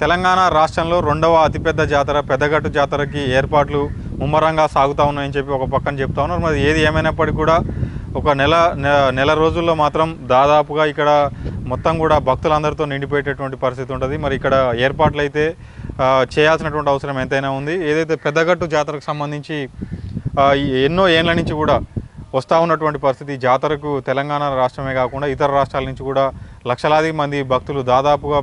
తెలంగాణ రాష్ట్రంలో రెండవ అతిపెద్ద జాతర పెద్దగట్టు జాతరకి ఏర్పాట్లు ముమ్మరంగా సాగుతూ ఉన్నాయని చెప్పి ఒక పక్కన చెప్తా ఉన్నారు. మరి ఏది ఏమైనప్పటికీ కూడా ఒక నెల నెల రోజుల్లో మాత్రం దాదాపుగా ఇక్కడ మొత్తం కూడా భక్తులందరితో నిండిపోయేటటువంటి పరిస్థితి ఉంటుంది. మరి ఇక్కడ ఏర్పాట్లు అయితే చేయాల్సినటువంటి అవసరం ఎంతైనా ఉంది. ఏదైతే పెద్దగట్టు జాతరకు సంబంధించి ఎన్నో ఏళ్ళ నుంచి కూడా వస్తూ ఉన్నటువంటి పరిస్థితి జాతరకు తెలంగాణ రాష్ట్రమే కాకుండా ఇతర రాష్ట్రాల నుంచి కూడా లక్షలాది మంది భక్తులు దాదాపుగా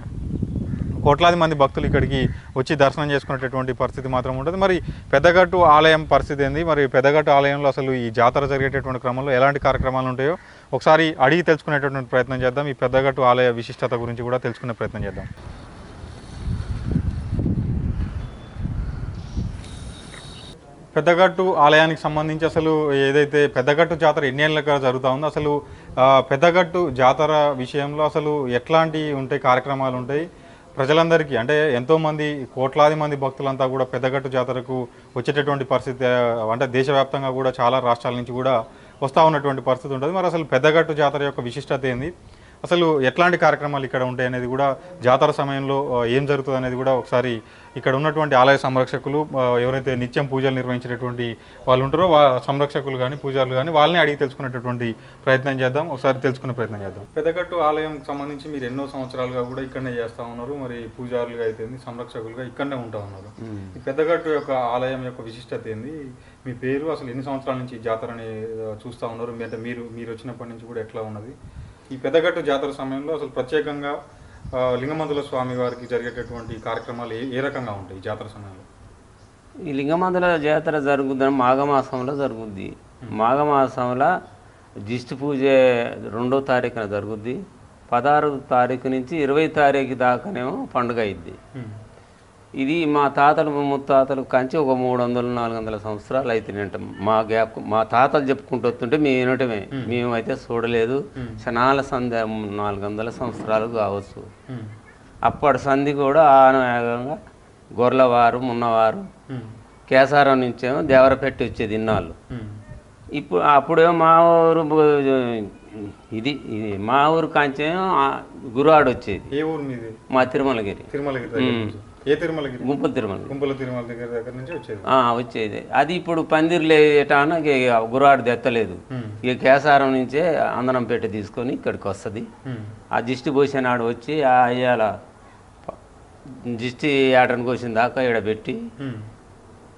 కోట్లాది మంది భక్తులు ఇక్కడికి వచ్చి దర్శనం చేసుకునేటటువంటి పరిస్థితి మాత్రం ఉంటుంది. మరి పెద్దగట్టు ఆలయం పరిస్థితి ఏంది? మరి పెద్దగట్టు ఆలయంలో అసలు ఈ జాతర జరిగేటటువంటి క్రమంలో ఎలాంటి కార్యక్రమాలు ఉంటాయో ఒకసారి అడిగి తెలుసుకునేటటువంటి ప్రయత్నం చేద్దాం. ఈ పెద్దగట్టు ఆలయ విశిష్టత గురించి కూడా తెలుసుకునే ప్రయత్నం చేద్దాం. పెద్దగట్టు ఆలయానికి సంబంధించి అసలు ఏదైతే పెద్దగట్టు జాతర ఎన్ని ఏళ్ళగా జరుగుతూ ఉందో అసలు పెద్దగట్టు జాతర విషయంలో అసలు ఎట్లాంటి ఉంటాయి కార్యక్రమాలు ఉంటాయి? ప్రజలందరికీ అంటే ఎంతోమంది కోట్లాది మంది భక్తులంతా కూడా పెద్దగట్టు జాతరకు వచ్చేటటువంటి పరిస్థితి అంటే దేశవ్యాప్తంగా కూడా చాలా రాష్ట్రాల నుంచి కూడా వస్తూ ఉన్నటువంటి పరిస్థితి ఉంటుంది. మరి అసలు పెద్దగట్టు జాతర యొక్క విశిష్టత ఏంది? అసలు ఎట్లాంటి కార్యక్రమాలు ఇక్కడ ఉంటాయి అనేది కూడా జాతర సమయంలో ఏం జరుగుతుంది అనేది కూడా ఒకసారి ఇక్కడ ఉన్నటువంటి ఆలయ సంరక్షకులు ఎవరైతే నిత్యం పూజలు నిర్వహించేటటువంటి వాళ్ళు ఉంటారో వా సంరక్షకులు కానీ పూజారులు కానీ వాళ్ళని అడిగి తెలుసుకునేటటువంటి ప్రయత్నం చేద్దాం. ఒకసారి తెలుసుకునే ప్రయత్నం చేద్దాం. పెద్దగట్టు ఆలయం సంబంధించి మీరు ఎన్నో సంవత్సరాలుగా కూడా ఇక్కడనే చేస్తూ ఉన్నారు. మరి పూజారులుగా అయితే సంరక్షకులుగా ఇక్కడనే ఉంటా ఉన్నారు. ఈ పెద్దగట్టు యొక్క ఆలయం యొక్క విశిష్టత ఏంది? మీ పేరు అసలు ఎన్ని సంవత్సరాల నుంచి జాతరని చూస్తూ ఉన్నారు? అంటే మీరు మీరు వచ్చినప్పటి నుంచి కూడా ఎట్లా ఉన్నది? ఈ పెద్దగట్టు జాతర సమయంలో అసలు ప్రత్యేకంగా ఆ, లింగమంతుల స్వామి వారికి జరిగేటటువంటి కార్యక్రమాలు ఏ ఏ రకంగా ఉంటాయి జాతర సమయంలో? ఈ లింగమందుల జాతర జరుగుద్ది మాఘమాసంలో జరుగుద్ది. మాఘమాసంలో దిష్టి పూజ రెండో తారీఖున జరుగుద్ది. పదహారు తారీఖు నుంచి ఇరవై తారీఖు దాకానేమో పండుగ అయింది ఇది మా తాతలు ముత్తాతలు కంచి ఒక మూడు వందలు నాలుగు వందల సంవత్సరాలు అవుతున్నాయంట మా గ్యాప్ మా తాతలు చెప్పుకుంటూ వస్తుంటే మేము వినటమే మేమైతే చూడలేదు. శనాల సంధి నాలుగు వందల సంవత్సరాలు కావచ్చు. అప్పటి సంధి కూడా ఆనవేగంగా గొర్రెలవారు మున్నవారు కేసారం నుంచేమో దేవరపెట్టి వచ్చేది ఇన్నాళ్ళు. ఇప్పుడు అప్పుడేమో మా ఊరు ఇది ఇది మా ఊరు కాంచేమో గురువాడు వచ్చేది ఏ ఊరు మీది? మా తిరుమలగిరి. తిరుమలగిరి ఏ తిరుమలగిరి గుంపుల తిరుమల గుంపుల తిరుమల దగ్గర దగ్గర నుంచి వచ్చేది అది ఇప్పుడు పందిర్లు వేయటాన గురువాడు తెత్తలేదు. ఇక కేసారం నుంచే అందనం పెట్టి తీసుకొని ఇక్కడికి వస్తుంది. ఆ దిష్టి పోసిన నాడు వచ్చి ఆ అయ్యాల దిష్టి ఆటను కోసిన దాకా ఇక్కడ పెట్టి.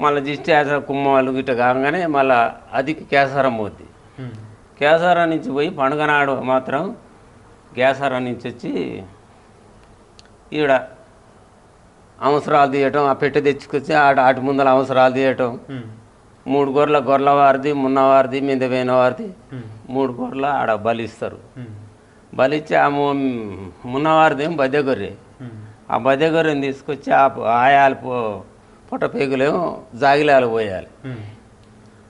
మళ్ళీ దిష్టి ఆట కుమ్మాలు గిట్ట కాగానే మళ్ళీ అది కేసారం పోద్ది. కేసారం నుంచి పోయి పండుగ నాడు మాత్రం కేసారం నుంచి వచ్చి ఈడ అవసరాలు తీయటం ఆ పెట్టె తెచ్చుకొచ్చి ఆట అటు ముందర అవసరాలు తీయటం. మూడు గొర్రెల గొర్రెల వారిది మున్నవారిది మిందపోయిన వారిది ఉమ్. మూడు గొర్రెల ఆడ బలిస్తారు. బలిచ్చి ఆ మున్నవారిది బద్దె గొర్రె. ఆ బద్దె గొర్రెని తీసుకొచ్చి ఆ ఆయాలు పో పొట్ట పేగులేమో జాగిలాలు పోయాలి.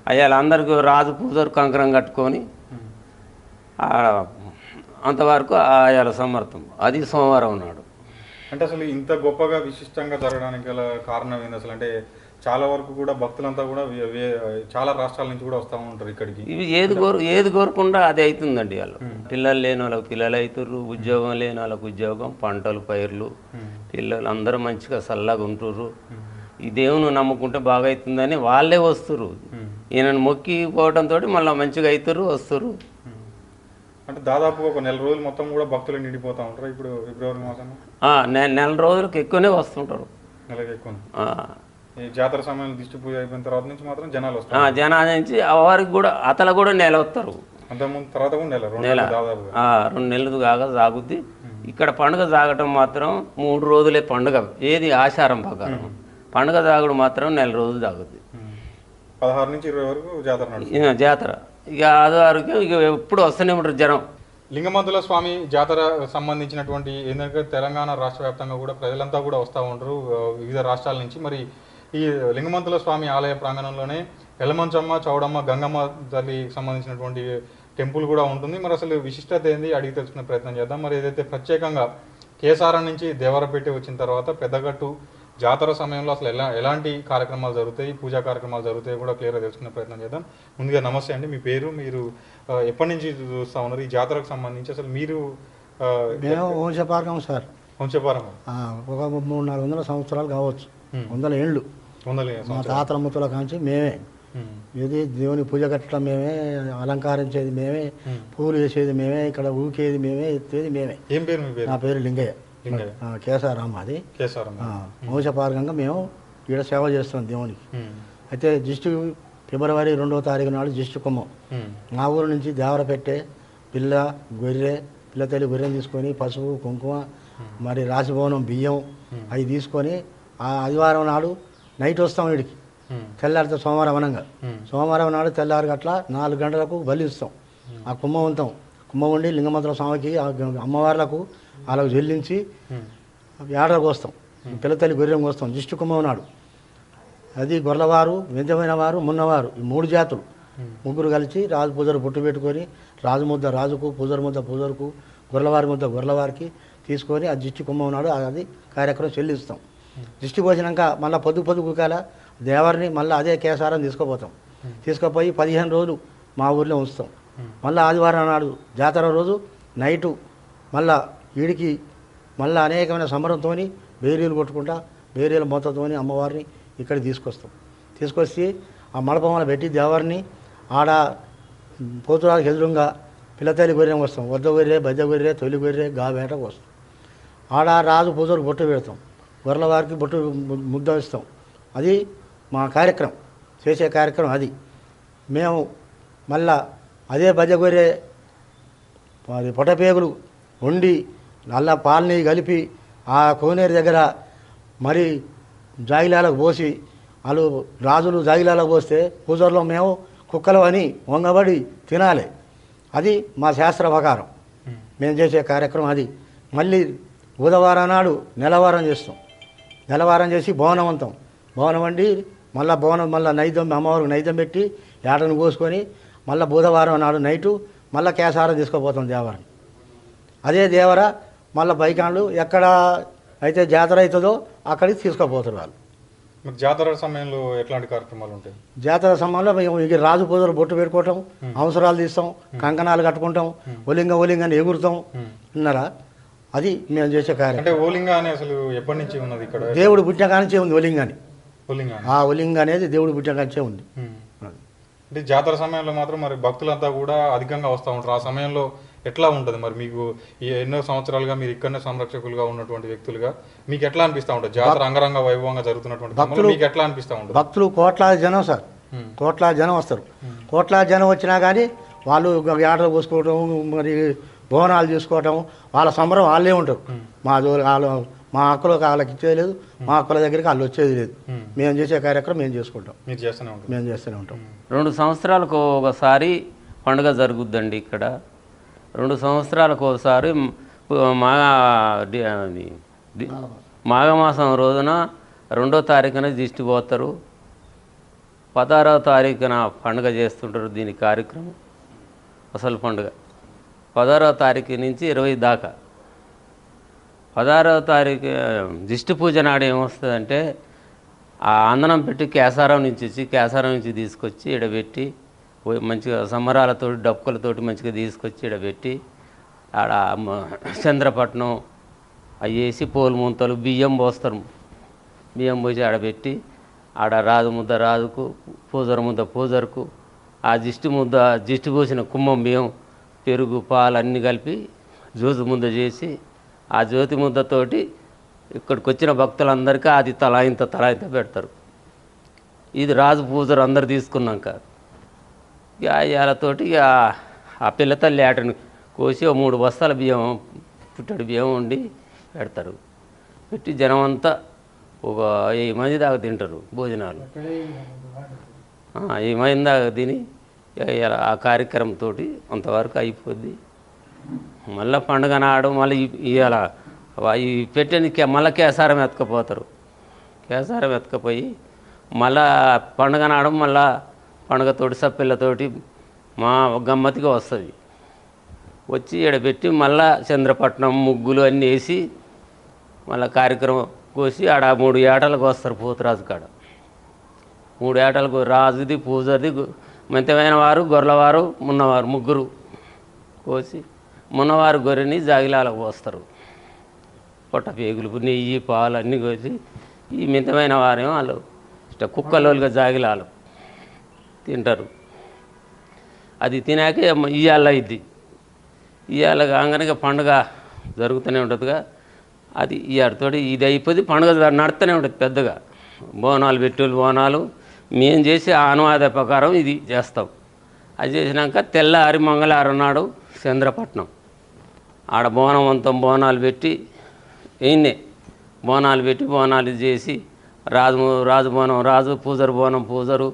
అయ్యాలి అందరికి రాజు పూజరు కంకరం కట్టుకొని అంతవరకు ఆయాల సమర్థం అది సోమవారం నాడు అంటే అసలు ఇంత గొప్పగా విశిష్టంగా జరగడానికి గల కారణం ఏంది అసలు? అంటే చాలా వరకు కూడా భక్తులంతా కూడా చాలా రాష్ట్రాల నుంచి కూడా వస్తూ ఉంటారు ఇక్కడికి. ఇవి ఏది కోరు ఏది కోరకుండా అది అవుతుందండి వాళ్ళు పిల్లలు లేని వాళ్ళకి పిల్లలు అవుతుర్రు ఉద్యోగం లేని వాళ్ళకి ఉద్యోగం పంటలు పైర్లు. పిల్లలు అందరూ మంచిగా చల్లగా ఉంటుర్రు. ఈ దేవుని నమ్ముకుంటే బాగా అవుతుందని వాళ్ళే వస్తుర్రు. ఉమ్. ఈయనను మొక్కి పోవడంతో మళ్ళీ మంచిగా అవుతుర్రు వస్తుర్రు. ఉమ్. అంటే దాదాపు ఒక నెల రోజులు మొత్తం కూడా భక్తులు నిండిపోతూ ఉంటారు ఇప్పుడు ఫిబ్రవరి మాసం నెల రోజులకు ఎక్కువనే వస్తుంటారు. నెలకి ఎక్కువ. ఈ జాతర సమయంలో దిష్టి పూజ అయిపోయిన తర్వాత నుంచి మాత్రం జనాలు వస్తారు. జనాల నుంచి వారికి కూడా అతల కూడా నెల వస్తారు. అంతకుముందు తర్వాత కూడా నెల రెండు నెల. దాదాపుగా. రెండు నెలలు కాగా సాగుద్ది. ఇక్కడ పండుగ సాగటం మాత్రం మూడు రోజులే పండుగ. ఏది ఆచారం ప్రకారం. పండుగ సాగుడు మాత్రం నెల రోజులు సాగుద్ది. పదహారు నుంచి ఇరవై వరకు జాతర నడుస్తుంది. ఇక అదో ఆరోగ్యం ఆదివారికి ఇక ఎప్పుడు వస్తూనే ఉంటారు జనం. లింగమంతుల స్వామి జాతర సంబంధించినటువంటి ఏంటంటే తెలంగాణ రాష్ట్ర వ్యాప్తంగా కూడా ప్రజలంతా కూడా వస్తూ ఉంటారు వివిధ రాష్ట్రాల నుంచి. మరి ఈ లింగమంతుల స్వామి ఆలయ ప్రాంగణంలోనే ఎలమంచమ్మ చౌడమ్మ గంగమ్మ తల్లికి సంబంధించినటువంటి టెంపుల్ కూడా ఉంటుంది. మరి అసలు విశిష్టత ఏంది? అడిగి తెలుసుకునే ప్రయత్నం చేద్దాం. మరి ఏదైతే ప్రత్యేకంగా కేసారం నుంచి దేవరపేట వచ్చిన తర్వాత పెద్దగట్టు జాతర సమయంలో అసలు ఎలా ఎలాంటి కార్యక్రమాలు జరుగుతాయి పూజా కార్యక్రమాలు జరుగుతాయి కూడా క్లియర్గా తెలుసుకునే ప్రయత్నం చేద్దాం. ముందుగా నమస్తే అండి మీ పేరు మీరు ఎప్పటి నుంచి చూస్తూ ఉన్నారు? ఈ జాతరకు సంబంధించి అసలు మీరు మేము వంశపార్కం సార్. వంశపారం ఆ, ఒక మూడు నాలుగు వందల సంవత్సరాలు కావచ్చు. వందల ఏళ్ళు. వందల మా తాతల ముత్తల కాంచి మేమే. ఇది దేవుని పూజ కట్టడం మేమే అలంకరించేది మేమే పూలు వేసేది మేమే ఇక్కడ ఊకేది మేమే ఎత్తేది మేమే. ఏం పేరు మీ పేరు? నా పేరు లింగయ్య. కేసారామ అది. వంశపారకంగా మేము ఈడ సేవ చేస్తాం దేవునికి. అయితే జిస్టు ఫిబ్రవరి రెండవ తారీఖు నాడు జిస్టు కుమ్మం. మా ఊరు నుంచి దేవర పెట్టే పిల్ల గొర్రె పిల్ల తల్లి గొర్రెని తీసుకొని పసుపు కుంకుమ మరి రాసిభవనం బియ్యం అవి తీసుకొని ఆ ఆదివారం నాడు నైట్ వస్తాం వీడికి. తెల్లారితో సోమవారం అనంగా. సోమవారం నాడు తెల్లారి గట్ల నాలుగు గంటలకు బలిస్తాం ఆ కుంభం ఉంటాం కుంభం ఉండి లింగమంత్ర స్వామికి అమ్మవార్లకు వాళ్ళకు చెల్లించి ఉమ్. ఏడలకు వస్తాం. పిల్ల తల్లి గొర్రెం వస్తాం. దిష్టి కుంభం నాడు. అది గొర్రెలవారు వింతమైన వారు మున్నవారు ఈ మూడు జాతులు. ముగ్గురు కలిసి రాజు పూజలు బొట్టు పెట్టుకొని రాజు ముద్ద రాజుకు పూజల ముద్ద పూజలకు గొర్రెలవారి ముద్ద గొర్రెలవారికి తీసుకొని ఆ దిష్టి కుంభం నాడు అది కార్యక్రమం చెల్లిస్తాం. దిష్టి పోసినాక మళ్ళీ పొద్దు పొద్దు కుకాల దేవరిని మళ్ళీ అదే కేసారం తీసుకుపోతాం. తీసుకుపోయి పదిహేను రోజులు మా ఊర్లో ఉంచుతాం. మళ్ళీ ఆదివారం నాడు జాతర రోజు నైటు మళ్ళా ఈడికి మళ్ళీ అనేకమైన సంబరంతో బేరీలు కొట్టుకుంటా బేరీల మొత్తతో అమ్మవారిని ఇక్కడ తీసుకొస్తాం. తీసుకొచ్చి ఆ మడపమ్మల పెట్టి దేవారిని ఆడ పోతురాలకు ఎదురుగా పిల్లతల్లి గొర్రెం వస్తాం వద్ద గొర్రె బద్ద గొర్రె తొలి గొర్రె గావేట వేటకు వస్తాం ఆడ రాజు పూజలు బొట్టు పెడతాం. గొర్రెల వారికి బొట్టు ముద్ద ఇస్తాం అది మా కార్యక్రమం. చేసే కార్యక్రమం అది. మేము మళ్ళా అదే బజ గొర్రె అది పొటపేగులు వండి నల్ల పాలని కలిపి ఆ కోనేరు దగ్గర మరి జాగిలాలకు పోసి వాళ్ళు రాజులు జాగిలాలకు పోస్తే పూజల్లో మేము కుక్కలు అని వంగబడి తినాలి. అది మా శాస్త్ర ప్రకారం. మేము. చేసే కార్యక్రమం అది. మళ్ళీ బుధవారం నాడు నెలవారం చేస్తాం. నెలవారం చేసి భవనం అంతాం. భవనం వండి మళ్ళీ భవనం మళ్ళీ నైద్యం అమ్మవారికి నైద్యం పెట్టి ఏటను కోసుకొని మళ్ళీ బుధవారం నాడు నైటు మళ్ళీ కేసారం తీసుకుపోతాం దేవరాన్ని అదే దేవర మళ్ళీ బైకాన్లు ఎక్కడ అయితే జాతర అవుతుందో అక్కడికి తీసుకుపోతారు వాళ్ళు. మీకు జాతర సమయంలో ఎట్లాంటి కార్యక్రమాలు ఉంటాయి? జాతర సమయంలో మేము ఇక రాజు పూజలు బొట్టు పెట్టుకోవటం అవసరాలు తీస్తాం కంకణాలు కట్టుకుంటాం ఒలింగ ఒలింగని ఎగురుతాం. విన్నారా అది మేము చేసే కార్యం అంటే ఓలింగ అని అసలు ఎప్పటి నుంచి ఉన్నది ఇక్కడ? దేవుడు పుట్టిన కానించే ఉంది ఒలింగని ఓలింగ అని. ఆ ఒలింగ అనేది దేవుడు పుట్టిన కానించే ఉంది. అంటే జాతర సమయంలో మాత్రం మరి భక్తులంతా కూడా అధికంగా వస్తూ ఉంటారు. ఆ సమయంలో ఎట్లా ఉంటుంది మరి? మీకు ఈ ఎన్నో సంవత్సరాలుగా మీరు ఇక్కడనే సంరక్షకులుగా ఉన్నటువంటి వ్యక్తులుగా మీకు ఎట్లా అనిపిస్తూ ఉంటుంది? జాతర అంగరంగ వైభవంగా జరుగుతున్నటువంటి సమయంలో మీకు ఎట్లా అనిపిస్తూ ఉంటుంది? భక్తులు కోట్లాది జనం సార్. కోట్లాది జనం వస్తారు. కోట్లాది జనం వచ్చినా కానీ వాళ్ళు ఆటలు పోసుకోవటం మరి బోనాలు చేసుకోవటం వాళ్ళ సంబరం వాళ్ళే ఉంటారు. మా వాళ్ళు మా అక్కలు వాళ్ళకి ఇచ్చేది లేదు మా అక్కల దగ్గరికి వాళ్ళు వచ్చేది లేదు. మేము. చేసే కార్యక్రమం మేము చేసుకుంటాం. మీరు చేస్తూనే ఉంటుంది మేము చేస్తూనే ఉంటాం. రెండు సంవత్సరాలకు ఒకసారి పండుగ జరుగుద్దండి ఇక్కడ. రెండు సంవత్సరాలకు ఒకసారి మ్, మా డి- అది డి- మాఘమాసం రోజున రెండో తారీఖున దిష్టి పోతారు. పదహారవ తారీఖున పండుగ చేస్తుంటారు దీని కార్యక్రమం. అసలు పండుగ. పదహారవ తారీఖు నుంచి ఇరవై దాకా. పదహారవ తారీఖు దిష్టి పూజ నాడు ఏమొస్తుందంటే ఆ ఆందనం పెట్టి కేసారం నుంచి వచ్చి కేసారం నుంచి తీసుకొచ్చి ఇడబెట్టి మంచిగా సంబరాలతో డప్పులతోటి మంచిగా తీసుకొచ్చి ఇడబెట్టి ఆడ చంద్రపట్నం అవి వేసి పోలు ముంతలు బియ్యం పోస్తారు. బియ్యం పోసి ఆడబెట్టి ఆడ రాజు ముద్ద రాజుకు పూజర ముద్ద పూజరుకు ఆ దిష్టి ముద్ద దిష్టి పోసిన కుమ్మం బియ్యం పెరుగు పాలు అన్నీ కలిపి జ్యోతి ముద్ద చేసి ఆ జ్యోతి ముద్దతోటి ఇక్కడికి వచ్చిన భక్తులందరికీ అది తలాయింత ఇంత పెడతారు. ఇది రాజు పూజలు అందరు తీసుకున్నాక ఇక ఇక ఆ పిల్ల తల్లి ఆటను కోసి మూడు బస్తాల బియ్యం పుట్టడి బియ్యం వండి పెడతారు. పెట్టి జనం అంతా ఒక వెయ్యి మంది దాకా తింటారు భోజనాలు. ఆ, వెయ్యి మంది దాకా తిని ఇక ఆ కార్యక్రమంతో అంతవరకు అయిపోద్ది. మళ్ళీ పండుగ నాడు మళ్ళీ ఇవాళ ఈ పెట్టిన మళ్ళీ కేసారం ఎత్తుకపోతారు. కేసారం ఎత్తుకపోయి మళ్ళా పండుగ నాడు మళ్ళా పండుగతోటి సప్పిళ్ళతోటి మా గమ్మతిగా వస్తుంది. వచ్చి ఈడ పెట్టి మళ్ళా చంద్రపట్నం ముగ్గులు అన్నీ వేసి మళ్ళీ కార్యక్రమం కోసి ఆడ మూడు ఏటలకు వస్తారు పోతురాజు కాడ. మూడు ఏటలకు రాజుది పూజది గు- వారు గొర్రెలవారు ఉన్నవారు ముగ్గురు కోసి మున్నవారు గొర్రెని జాగిలాలకు పోస్తారు. పొట్ట పేగులు నెయ్యి పాలు అన్నీ కోసి ఈ మితమైన వారేమో వాళ్ళు ఇట్లా కుక్కలోలుగా జాగిలాలు తింటారు. అది తినాక ఇయ్యాల ఇది. ఇవాళ కాగానే పండుగ జరుగుతూనే ఉంటుందిగా. అది ఇవాళతోటి ఇది అయిపోయి పండుగ నడుతూనే ఉంటుంది పెద్దగా. బోనాలు పెట్టులు బోనాలు మేము చేసి అనువాద ప్రకారం ఇది చేస్తాం. అది చేసినాక తెల్లారి మంగళవారం నాడు చంద్రపట్నం. ఆడ బోనం అంతా బోనాలు పెట్టి ఈయన్నే బోనాలు పెట్టి బోనాలు చేసి రాజు రాజు బోనం రాజు పూజరు బోనం పూజరు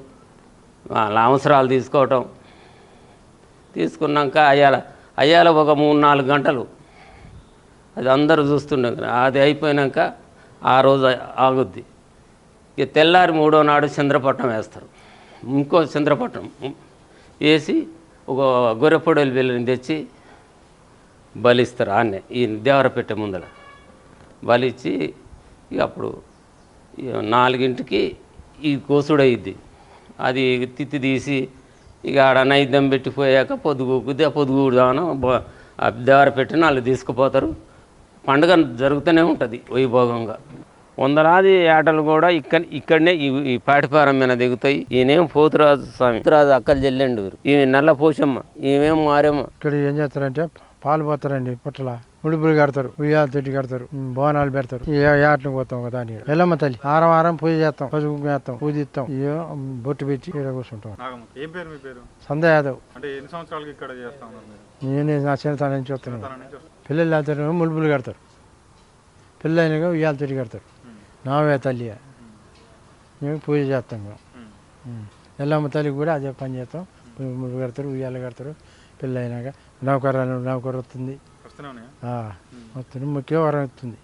వాళ్ళ అవసరాలు తీసుకోవటం. తీసుకున్నాక అయ్యాల అయ్యాల ఒక మూడు నాలుగు గంటలు. అది అందరూ చూస్తుండే అది అయిపోయినాక ఆ రోజు ఆగుద్ది. ఇక తెల్లారి మూడో నాడు చంద్రపట్నం వేస్తారు. ఇంకో చంద్రపట్నం వేసి ఒక గొర్రెపొడలు బిల్లని తెచ్చి బలిస్తారు ఆన్నే ఈ దేవరపెట్టే ముందర బలిచ్చి ఇక అప్పుడు ఇక నాలుగింటికి ఈ కోసుడు అయ్యిద్ది అది తిత్తి తీసి ఇక ఆడ నైద్యం పెట్టిపోయాక పొద్దుగూకుద్ది ఆ పొద్దుగూడదాను ఆ దేవర పెట్టి వాళ్ళు తీసుకుపోతారు. పండుగ జరుగుతూనే ఉంటుంది వైభోగంగా. వందలాది ఆటలు కూడా ఇక్కడ ఇక్కడనే ఈ ఈ పాటిపారం మీద దిగుతాయి. ఈయనేం పోతురాజు స్వామి. పోతురాజు అక్కలు చెల్లెండు ఈమె నల్ల పోషమ్మ ఈమెం మారేమ్మ. ఇక్కడ ఏం చేస్తారంటే పాలు పోతారండి పుట్టల. ముడుపులు కడతారు ఉయ్యాల తొట్టి కడతారు బోనాలు పెడతారు. ఈ ఏటను పోతాం ఒక దాని. ఎల్లమ్మ తల్లి. ఆరం వారం పూజ చేస్తాం పసుపు వేస్తాం పూజిస్తాం ఉమ్, బొట్టు పెట్టి ఇక్కడ కూర్చుంటాం. ఏం పేరు మీ పేరు? సంధ్య యాదవ్. అంటే ఎన్ని సంవత్సరాలకి ఇక్కడ చేస్తా నేను నా చిన్నతనం నుంచి వస్తున్నాను. పిల్లలు వెళ్తారు ముడుపులు కడతారు. పిల్లలు ఉయ్యాల తొట్టి కడతారు. నావే తల్లి. మేము పూజ చేస్తాం. ఎల్లమ్మ తల్లికి కూడా అదే పని చేస్తాం. ముడుపు కడతారు ఉయ్యాలు కడతారు. అయినాక నౌకరాలు నౌకరు వస్తుంది. వస్తుంది. ముఖ్య వరం వస్తుంది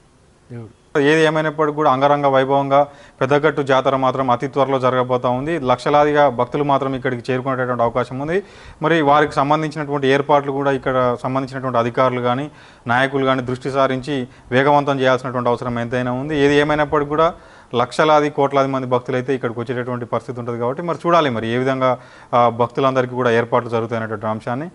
దేవుడు. ఏది ఏమైనప్పటికీ కూడా అంగరంగ వైభవంగా పెద్దగట్టు జాతర మాత్రం అతి త్వరలో జరగబోతా ఉంది. లక్షలాదిగా భక్తులు మాత్రం ఇక్కడికి చేరుకునేటటువంటి అవకాశం ఉంది. మరి వారికి సంబంధించినటువంటి ఏర్పాట్లు కూడా ఇక్కడ సంబంధించినటువంటి అధికారులు కానీ నాయకులు కానీ దృష్టి సారించి వేగవంతం చేయాల్సినటువంటి అవసరం ఎంతైనా ఉంది. ఏది ఏమైనప్పటికీ కూడా లక్షలాది కోట్లాది మంది భక్తులు అయితే ఇక్కడికి వచ్చేటటువంటి పరిస్థితి ఉంటుంది కాబట్టి మరి చూడాలి మరి ఏ విధంగా భక్తులందరికీ కూడా ఏర్పాట్లు జరుగుతాయనేటువంటి అంశాన్ని.